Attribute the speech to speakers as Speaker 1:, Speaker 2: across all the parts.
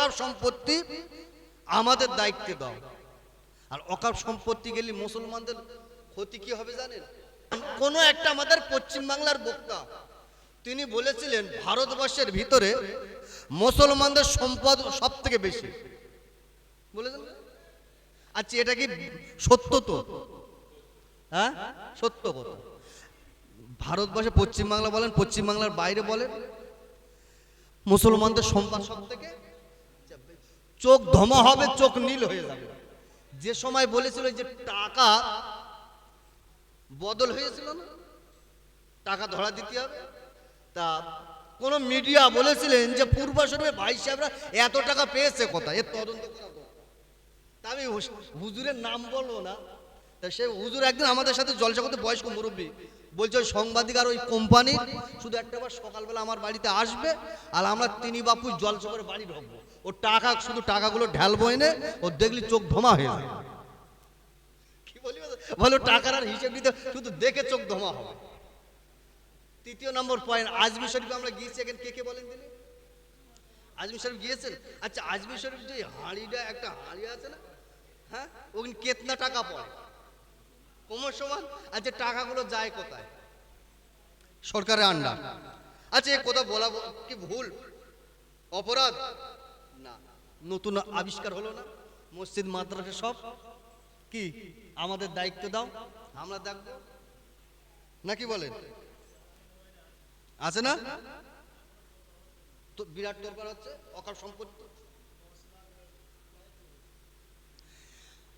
Speaker 1: অকাপ সম্পত্তি আমাদের দায়িত্বে দাও। আর অকাপ সম্পত্তি গেলে মুসলমানদের ক্ষতি কি হবে জানেন? কোন একটা আমাদের পশ্চিম বাংলার বক্তা, তিনি বলেছিলেন, ভারতবর্ষের ভিতরে মুসলমানদের সম্পদ সব থেকে বেশি। বলেছেন? আচ্ছা এটা কি সত্য তো? হ্যাঁ? সত্য কথা। ভারতবর্ষে পশ্চিমবাংলা বলেন পশ্চিমবাংলার বাইরে বলেন, মুসলমানদের সম্পদ সব থেকে চোখ ধমা হবে, চোখ নীল হয়ে যাবে। যে সময় বলেছিল যে টাকা বদল হয়েছিল না, টাকা ধরা দিতে হবে, তা কোন মিডিয়া বলেছিলেন যে পূর্বাসনের ভাই সাহেবরা এত টাকা পেয়েছে কোথায়? এর তদন্ত করা হুজুরের নাম বলব না। তা সে হুজুর একদিন আমাদের সাথে জলসা করতে বয়স্ক মুরব্বী বলছে, ওই সাংবাদিক আর ওই কোম্পানির শুধু একটা বার সকালবেলা আমার বাড়িতে আসবে আর আমরা তিনি বাপু জলসা করে বাড়ি ঢুকবো। ও টাকা, শুধু টাকাগুলো ঢালবো এনে, ও দেখলি চোখ ধমা হয়ে যাবে। কি বলি বলো টাকার আর হিসেব নিতে শুধু দেখে চোখ ধমা হবে। তৃতীয় নম্বর পয়েন্ট, আজমি শরীফে আমরা গিয়েছি এখানে, কে কে বলেন তিনি? আজমি শরীফ গিয়েছেন? আচ্ছা আজমি শরীফ যে হাঁড়িটা, একটা হাঁড়ি আছে না? হ্যাঁ? ওখানে কেতনা টাকা পড়ে। কোমর সমান? আচ্ছা টাকাগুলো যায় কোথায়? সরকারের আন্ডার। আচ্ছা এ কথা বলা কি ভুল? অপরাধ? না। নতুন আবিষ্কার হলো না? মসজিদ, মাদ্রাসা সব? কি? আমাদের দায়িত্ব দাও। আমরা দেখব। নাকি বলেন? আছে না? তো বিরাট দরকার হচ্ছে? অকাল সম্পত্তি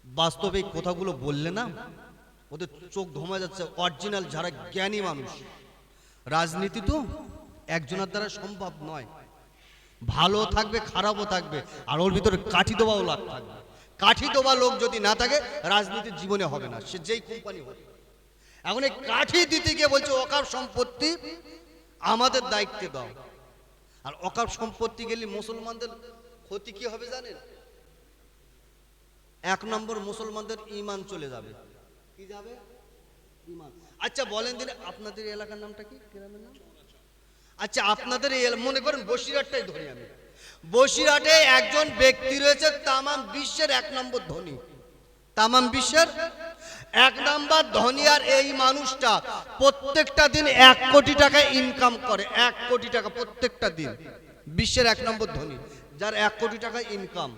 Speaker 1: বাস্তবে এই কথাগুলো বললে না ওদের চোখ ধমা যাচ্ছে অরিজিনাল যারা জ্ঞানী মানুষ। রাজনীতি তো একজনের দ্বারা সম্ভব নয়। ভালো থাকবে, খারাপও থাকবে, আর ওর ভিতরে কাঠি দেওয়াও লাগ থাকবে। কাঠি দেওয়া লোক যদি না থাকে, রাজনীতির জীবনে হবে না, সে যেই কোম্পানি হবে এখন এই কাঠি দিতে গিয়ে বলছে, অকাপ সম্পত্তি আমাদের দায়িত্বে দাও। আর অকাপ সম্পত্তি গেলে মুসলমানদের ক্ষতি কি হবে জানেন? এক নম্বর মুসলমানদের ইমান চলে যাবে। কি যাবে? আচ্ছা বলেন দিন আপনাদের এলাকার নামটা কি? গ্রামের নাম? আচ্ছা আপনাদের এই এলা- মনে করেন বসিরহাটটাই ধরি আমি। বসিরহাটে একজন ব্যক্তি রয়েছে তামাম বিশ্বের এক নম্বর ধনী। তামাম বিশ্বের এক নাম্বার ধনী আর এই মানুষটা প্রত্যেকটা দিন এক কোটি টাকা ইনকাম করে এক কোটি টাকা প্রত্যেকটা দিন। বিশ্বের এক নম্বর ধনী যার এক কোটি টাকা ইনকাম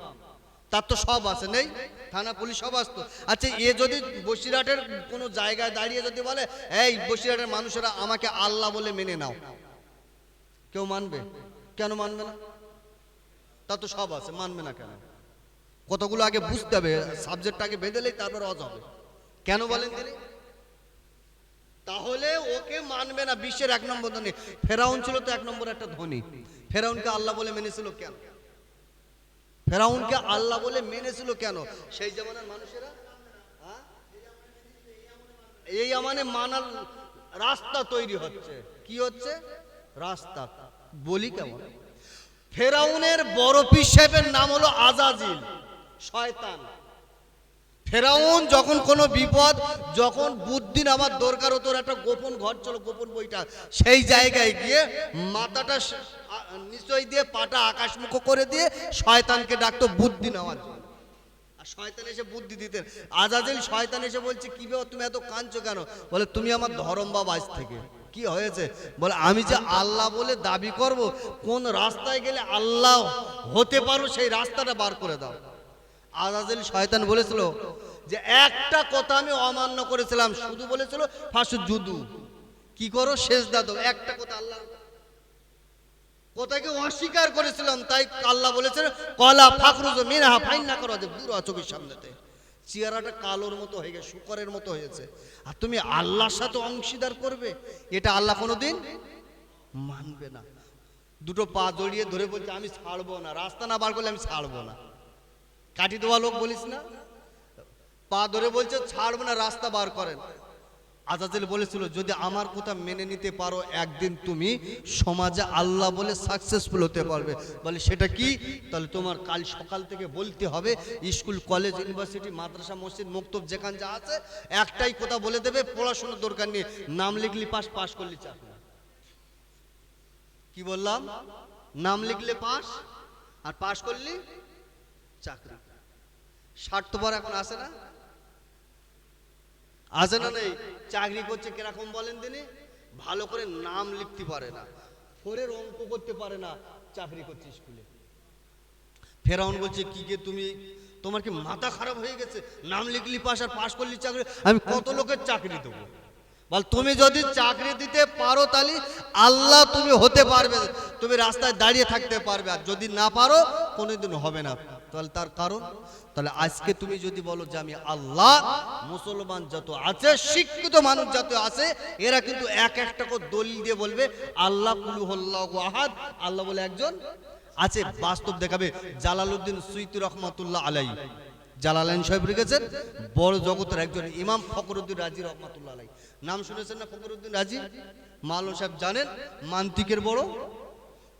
Speaker 1: তার তো সব আছে, নেই? থানা পুলিশ সব আসতো আচ্ছা এ যদি বসিরহাটের কোনো জায়গায় দাঁড়িয়ে যদি বলে, এই বসিরহাটের মানুষেরা আমাকে আল্লাহ বলে মেনে নাও। কেউ মানবে? কেন মানবে না? তা তো সব আছে, মানবে না কেন? কতগুলো আগে বুঝতে হবে সাবজেক্ট আগে বেঁধেলেই তারপর অজ হবে। কেন বলেন তিনি? তাহলে ওকে মানবে না, বিশ্বের এক নম্বর ধনী। ফেরাউন ছিল তো এক নম্বর একটা ধনী। ফেরাউনকে আল্লাহ বলে মেনেছিল কেন? ফেরাউনকে আল্লাহ বলে মেনেছিল কেন? সেই জামানার মানুষেরা হ্যাঁ? এই আমানে মানার রাস্তা তৈরি হচ্ছে। কি হচ্ছে? রাস্তা। বলি কেমন? ফেরাউনের বড় সাহেবের নাম হলো আজাজিল, শয়তান। ফেরাউন যখন কোনো বিপদ, যখন বুদ্ধি আমার দরকার হতো একটা গোপন ঘর চলো গোপন বইটা, সেই জায়গায় গিয়ে মাথাটা নিচয় দিয়ে পাটা আকাশমুখ করে দিয়ে শয়তানকে ডাকতো বুদ্ধি নেওয়ার জন্য। আর শয়তান এসে বুদ্ধি দিতেন। আজাজিল শয়তান এসে বলছে, কি ব্যাপার, তুমি এত কাঁদছো কেন? বলে, তুমি আমার ধরম বাবা আজ থেকে। কি হয়েছে? বলে, আমি যে আল্লাহ বলে দাবি করব, কোন রাস্তায় গেলে আল্লাহ হতে পারো, সেই রাস্তাটা বার করে দাও। আজাজিল শয়তান বলেছিল যে, একটা কথা আমি অমান্য করেছিলাম। শুধু বলেছিল, ফাঁসু জুদু কি করো শেষ দাদো একটা কথা আল্লাহ কথাকে অস্বীকার করেছিলাম, তাই আল্লাহ বলেছেন, কলা ফাকরুজ মিনহা ফাইন না করো যে আছো চোখের সামনেতে। চেহারাটা কালোর মতো হয়ে গেছে, শুকরের মতো হয়েছে। আর তুমি আল্লাহর সাথে অংশীদার করবে, এটা আল্লাহ কোনোদিন মানবে না। দুটো পা জড়িয়ে ধরে বলছে, আমি ছাড়বো না, রাস্তা না বার করলে আমি ছাড়বো না। কাটি দেওয়া লোক বলিস না? পা ধরে বলছে, ছাড়বো না, রাস্তা বার করেন। আজাজিল বলেছিল, যদি আমার কথা মেনে নিতে পারো, একদিন তুমি সমাজে আল্লাহ বলে সাকসেসফুল হতে পারবে। বলে, সেটা কি? তাহলে তোমার কাল সকাল থেকে বলতে হবে, স্কুল কলেজ ইউনিভার্সিটি মাদ্রাসা, মসজিদ, মুক্তব, যেখান যা আছে, একটাই কথা বলে দেবে, পড়াশোনার দরকার নেই। নাম লিখলি পাস পাস করলি চাকরি কি বললাম? নাম লিখলে পাস, আর পাশ করলি চাকরি। স্বার্থপর এখন আসে না? আসে না নেই, চাকরি করছে কীরকম বলেন তিনি? ভালো করে নাম লিখতে পারে না, ফোরের অঙ্ক করতে পারে না, চাকরি করছে স্কুলে। ফেরাউন বলছে, কি গে তুমি? তোমার কি মাথা খারাপ হয়ে গেছে? নাম লিখলি পাস আর পাস করলি চাকরি? আমি কত লোকের চাকরি দেবো? বল, তুমি যদি চাকরি দিতে পারো তাহলে আল্লাহ তুমি হতে পারবে, তুমি রাস্তায় দাঁড়িয়ে থাকতে পারবে, আর যদি না পারো, কোনোদিন হবে না। তাহলে তার কারণ? তাহলে আজকে তুমি যদি বলো যে আমি আল্লাহ, মুসলমান যত আছে, শিক্ষিত মানুষ যত আছে, এরা কিন্তু এক একটা করে দলিল দিয়ে বলবে, আল্লাহ কুলু হল্লাহু আহাদ। আল্লাহ বলে একজন আছে, বাস্তব দেখাবে, জালালউদ্দিন সুইতি রহমাতুল্লাহ আলাই জালালাইন সাহেব রেখেছেন বড় জগতের একজন ইমাম ফকরুদ্দিন রাজি রহমাতুল্লাহ আলাই নাম শুনেছেন না ফকরুদ্দিন রাজি? মালন সাহেব জানেন, মান্তিকের বড়।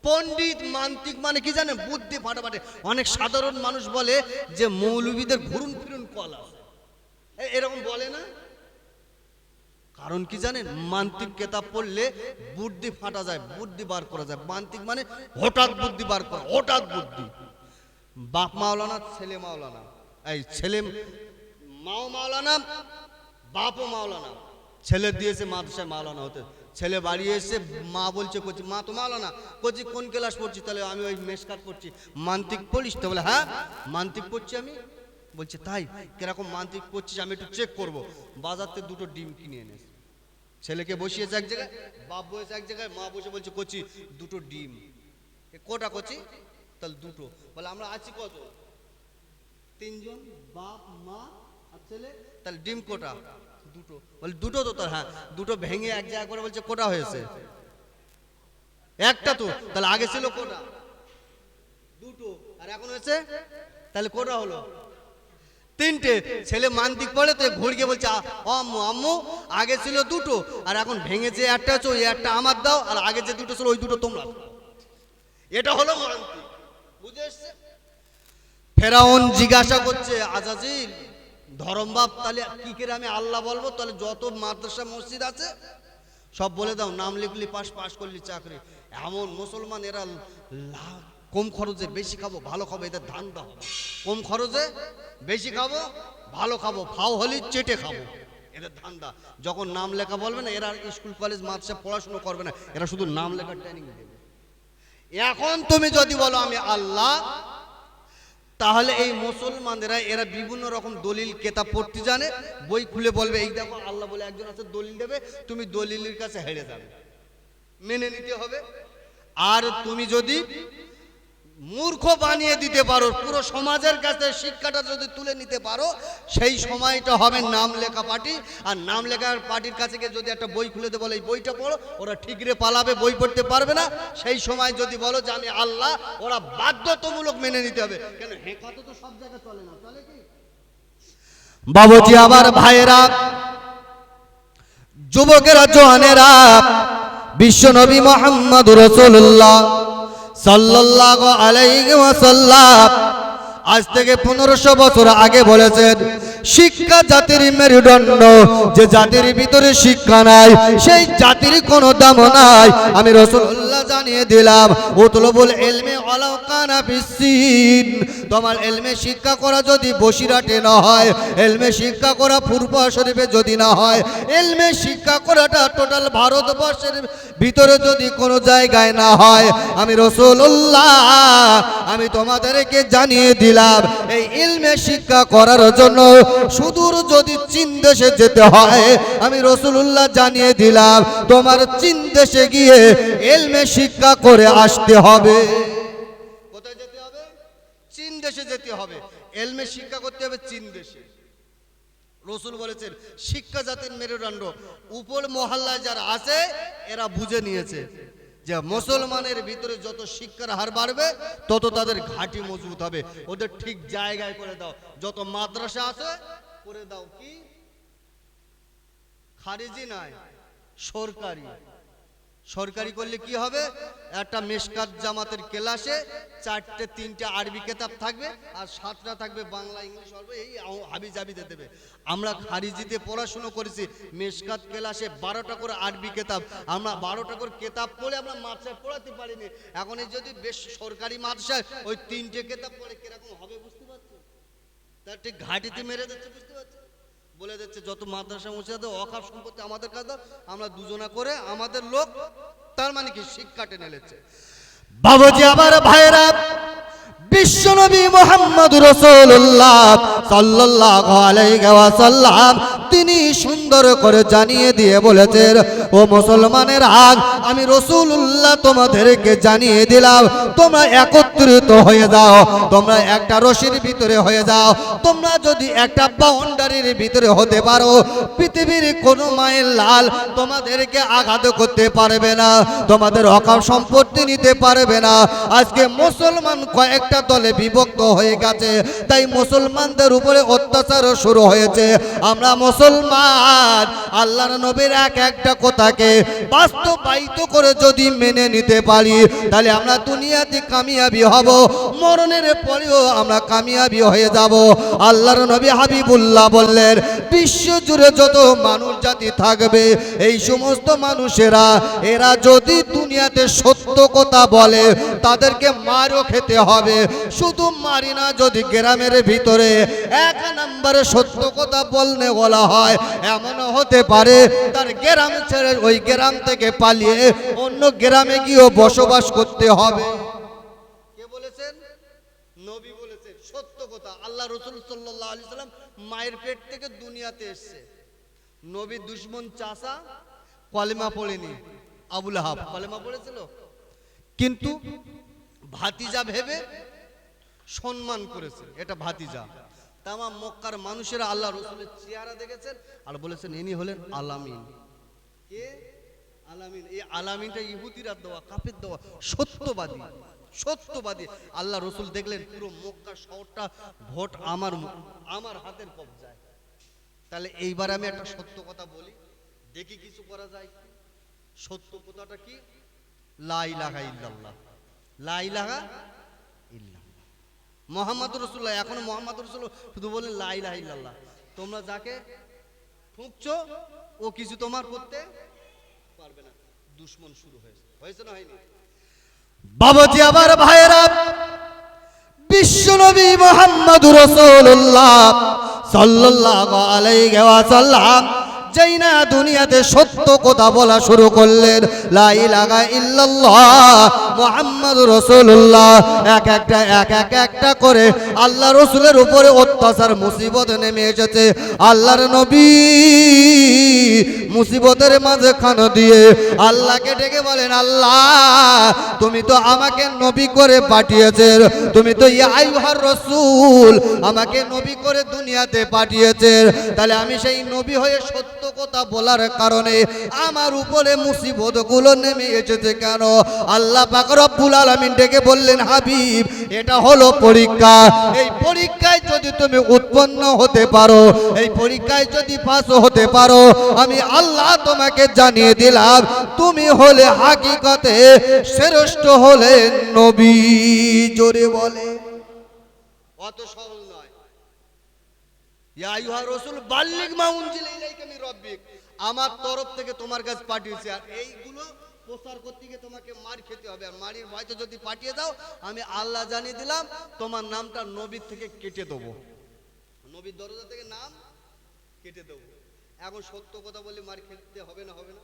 Speaker 1: পণ্ডিত মান্তিক মানে কি জানে বুদ্ধি ফাটাফাটে। অনেক সাধারণ মানুষ বলে যে মৌলবীদের ঘুরুন ফিরুন কলা এরকম বলে না? কারণ কি জানেন? মান্তিক কেতাব পড়লে বুদ্ধি ফাটা যায়, বুদ্ধি বার করা যায়। মান্তিক মানে হঠাৎ বুদ্ধি বার করা, হঠাৎ বুদ্ধি। বাপ মাওলানা, ছেলে মাওলানা। এই ছেলে মাও মাওলানা, বাপও মাওলানা। ছেলে দিয়েছে মাদ্রাসায় মাওলানা হতে। ছেলে বাড়ি এসে মা বলছে করছি মা তো মালো না? করছি কোন ক্লাস পড়ছি তাহলে আমি ওই মেসকাত পড়ছি। মান্তিক পড়িস? তো বলে হ্যাঁ। মান্তিক পড়ছি আমি? বলছে, তাই? কীরকম মান্তিক পড়ছিস? আমি একটু চেক করব। বাজার থেকে দুটো ডিম কিনে এনেছে ছেলেকে বসিয়েছে এক জায়গায়, বাপ বসেছে এক জায়গায়, মা বসে বলছে, কচি, দুটো ডিম। কোটা কচি? তাহলে দুটো। বলে, আমরা আছি কত? তিনজন, বাপ, মা আর ছেলে। তাহলে ডিম কোটা? দুটো। বলে, দুটো তো তার হ্যাঁ দুটো ভেঙে এক জায়গা করে বলছে, কোটা হয়েছে। একটা তো, তাহলে আগে ছিল কোটা। দুটো, আর এখন হয়েছে? তাহলে কোটা হলো। তিনটে, ছেলে মান্তিক পড়ে, তো ঘুরিয়ে বলছে আম্মু আম্মু, আগে ছিল দুটো, আর এখন ভেঙেছে একটা আছে ওই একটা আমার দাও, আর আগে যে দুটো ছিল, ওই দুটো তোমরা এটা হলো মান্তিক বুঝে এসছে? ফেরাউন জিজ্ঞাসা করছে, আজাজিল ধরম বাপ তাহলে কি করে আমি আল্লাহ বলব? তাহলে যত মাদ্রাসা, মসজিদ আছে, সব বলে দাও, নাম লিখলি, পাস পাস করলি, চাকরি। এমন মুসলমান, এরা কম খরচে বেশি খাব, ভালো খাব, এদের ধান্দা হবে কম খরচে বেশি খাব, ভালো খাব, ফাও হলি চেটে খাব। এদের ধান্দা যখন নাম লেখা বলবে না, এরা স্কুল, কলেজ, মাদ্রাসা পড়াশুনো করবে না, এরা শুধু নাম লেখার ট্রেনিং দেবে। এখন তুমি যদি বলো আমি আল্লাহ তাহলে এই মুসলমানেরা এরা বিভিন্ন রকম দলিল কেতাব পড়তে জানে, বই খুলে বলবে, এই দেখো, আল্লাহ বলে একজন আছে, দলিল দেবে, তুমি দলিলের কাছে হেরে যাবে। মেনে নিতে হবে। আর তুমি যদি মূর্খ বানিয়ে দিতে পারো। পুরো সমাজের কাছে শিক্ষাটা যদি তুলে নিতে পারো, সেই সময়টা হবে নাম লেখা পার্টি। আর নাম লেখার পার্টির কাছে গিয়ে যদি একটা বই খুলে বলে, এই বইটা পড়ো। ওরা ঠিকরে পালাবে, বই পড়তে পারবে না। সেই সময় যদি বলো যে, আমি আল্লাহ, ওরা বাধ্যতামূলক মেনে নিতে হবে। কেন? হেঁকাতে তো সব জায়গায় চলে না, চলে কি? বাবুজি আবার ভাইয়েরা, যুবকেরা, জোয়ানেরা, বিশ্বনবী মোহাম্মদ রসুল্লাহ সাল্লাল্লাহু আলাইহি ওয়াসাল্লাম আজ থেকে পনেরোশো বছর আগে বলেছেন শিক্ষা জাতির মেরুদণ্ড। যে জাতির ভিতরে শিক্ষা নাই, সেই জাতির কোনো দাম নাই। আমি রসুল্লাহ জানিয়ে দিলাম, উতলবুল এলমে অলাকানা বিসিন তোমার এলমে শিক্ষা করা যদি বসিরাটে না হয় এলমে শিক্ষা করা পূর্ব শরীফে যদি না হয় এলমে শিক্ষা করাটা টোটাল ভারতবর্ষের ভিতরে যদি কোনো জায়গায় না হয়, আমি রসুল্লাহ আমি তোমাদেরকে জানিয়ে দিলাম, এই ইলমে শিক্ষা করার জন্য সুদূর যদি চীন দেশে যেতে হয়, আমি রসুল্লাহ জানিয়ে দিলাম, তোমার চীন দেশে গিয়ে এলমে শিক্ষা করে আসতে হবে। কোথায় যেতে হবে? চীন দেশে যেতে হবে। এলমে শিক্ষা করতে হবে চীন দেশে। রসুল বলেছেন, শিক্ষা জাতির মেরুদণ্ড। উপর মহল্লায় যারা আছে, এরা বুঝে নিয়েছে। যে মুসলমানের ভিতরে যত শিক্ষার হার বাড়বে, তত তাদের ঘাঁটি মজবুত হবে। ওদের ঠিক জায়গায় করে দাও। যত মাদ্রাসা আছে, করে দাও কি? খারিজি নাই সরকারি। সরকারি করলে কি হবে? একটা মেশকাত জামাতের ক্লাসে চারটে, তিনটে আরবি কেতাব থাকবে আর সাতটা থাকবে বাংলা, ইংলিশ, অল্প এই হাবি জাবিতে দেবে। আমরা খারিজিতে পড়াশুনো করেছি মেশকাত ক্লাসে বারোটা করে আরবি কেতাব। আমরা বারোটা করে কেতাব পড়ে আমরা মাদ্রাসায় পড়াতে পারিনি। এখন এই যদি বেশ সরকারি মাদ্রাসায় ওই তিনটে কেতাব পড়ে, কীরকম হবে বুঝতে পারছ? তার ঠিক ঘাটিতে মেরে দিচ্ছে, বুঝতে পারছ? বলে দিচ্ছে, যত মাদ্রাসা মসজিদে অকাপ সম্পত্তি আমাদের কাছে আমরা দুজনা করে আমাদের লোক তার মানে কি শিক্ষা টেনে নিচ্ছে। বাবুজি আবার ভাইরা বিশ্বনবী মোহাম্মদ রসুল্লাহ সাল্লাহ আলাইহি ওয়াসাল্লাম, তিনি সুন্দর করে জানিয়ে দিয়ে বলেছেন ও মুসলমানের আগ, আমি রসুল্লাহ তোমাদেরকে জানিয়ে দিলাম, তোমরা একত্রিত হয়ে যাও, তোমরা একটা রশির ভিতরে হয়ে যাও, তোমরা যদি একটা বাউন্ডারির ভিতরে হতে পারো, পৃথিবীর কোনো মায়ের লাল তোমাদেরকে আঘাত করতে পারবে না, তোমাদের অকাল সম্পত্তি নিতে পারবে না। আজকে মুসলমান কয়েকটা দলে বিভক্ত হয়ে গেছে, তাই মুসলমানদের উপরে অত্যাচার শুরু হয়েছে। আমরা মুসলমান, আল্লাহর নবীর এক একটা কথাকে বাস্তবায়িত করে যদি মেনে নিতে পারি, তাহলে আমরা দুনিয়াতে কামিয়াবি হব। মরণের পরেও আমরা কামিয়াবি হয়ে যাব। আল্লাহর নবী হাবিবুল্লাহ বললেন, বিশ্ব জুড়ে যত মানুষ জাতি থাকবে, এই সমস্ত মানুষেরা, এরা যদি দুনিয়াতে সত্য কথা বলে, তাদেরকে মারও খেতে হবে। শুধু মারি না, যদি গ্রামের ভিতরে এক নম্বরে সত্য কথা বলনে বলা হয় এমন হতে পারে, তার গ্রাম ছেড়ে ওই গ্রাম থেকে পালিয়ে অন্য গ্রামে গিয়েও বসবাস করতে হবে। ভাতিজা ভেবে সম্মান করেছে, এটা ভাতিজা। তামা মক্কার মানুষেরা আল্লাহ রসুলের চেহারা দেখেছেন আর বলেছেন, ইনি হলেন আলামিন। কে? আলামিন। এই আলামিনটা ইহুদিরা দেওয়া দেওয়া। সত্যবাদী সত্যবাদী। আল্লাহ রসুল দেখলেন পুরো মক্কা শহরটা ভোট আমার আমার হাতের তাহলে এইবার আমি একটা সত্য কথা বলি। দেখি কিছু করা যায় সত্য কথাটা কি? ইল্লাল্লাহ। ইল্লাল্লাহ। মোহাম্মদ রসুল্লাহ, এখনও মোহাম্মদ রসুল্লাহ শুধু বলেন লাই লাহ ইল্লাল্লাহ। তোমরা যাকে ঠুকছো ও কিছু তোমার করতে পারবে না। দুশ্মন শুরু হয়েছে। হয়েছে না হয়নি? বাবাজি আবার ভাইয়েরা বিশ্বনবী মোহাম্মদ রসুল্লাহ সাল্লাল্লাহু আলাইহি ওয়াসাল্লাম যেই না দুনিয়াতে সত্য কথা বলা শুরু করলেন এক একটা, এক এক, একটা করে আল্লাহ রসুলের উপরে অত্যাচার, মুসিবত নেমে এসেছে। আল্লাহর নবী মুসিবতের মাঝে খান দিয়ে আল্লাহকে ডেকে বলেন, আল্লাহ, তুমি তো আমাকে নবী করে পাঠিয়েছেন। তুমি তো ইয়াইহার রসুল, আমাকে নবী করে দুনিয়াতে পাঠিয়েছেন। তাহলে আমি সেই নবী হয়ে সত্য কথা বলার কারণে আমার উপরে মুসিবত গুলো নেমে এসেছে কেন? আল্লাহ রব্বুল আলামিন ডেকে বললেন, হাবিব, এটা হলো পরীক্ষা। এই পরীক্ষায় যদি তুমি উৎপন্ন হতে পারো, এই পরীক্ষায় যদি পাস হতে পারো, আমি আল্লাহ তোমাকে জানিয়ে দিলাম, তুমি হলে হাকিকতে শ্রেষ্ঠ হলে নবী। জোরে বলে। অত সহজ নয়। রাসূল, বাল্লিগ মা ইলাইকা আমার তরফ থেকে তোমার কাছে পাঠিয়েছি। আর এইগুলো প্রচার করতে গিয়ে তোমাকে মার খেতে হবে। আর মারির ভয়তে যদি পাঠিয়ে দাও, আমি আল্লাহ জানিয়ে দিলাম, তোমার নামটা নবীর থেকে কেটে দেবো। নবীর দরজা থেকে নাম কেটে দেবো। এখন সত্য কথা বলে, মার খেতে হবে না হবে না।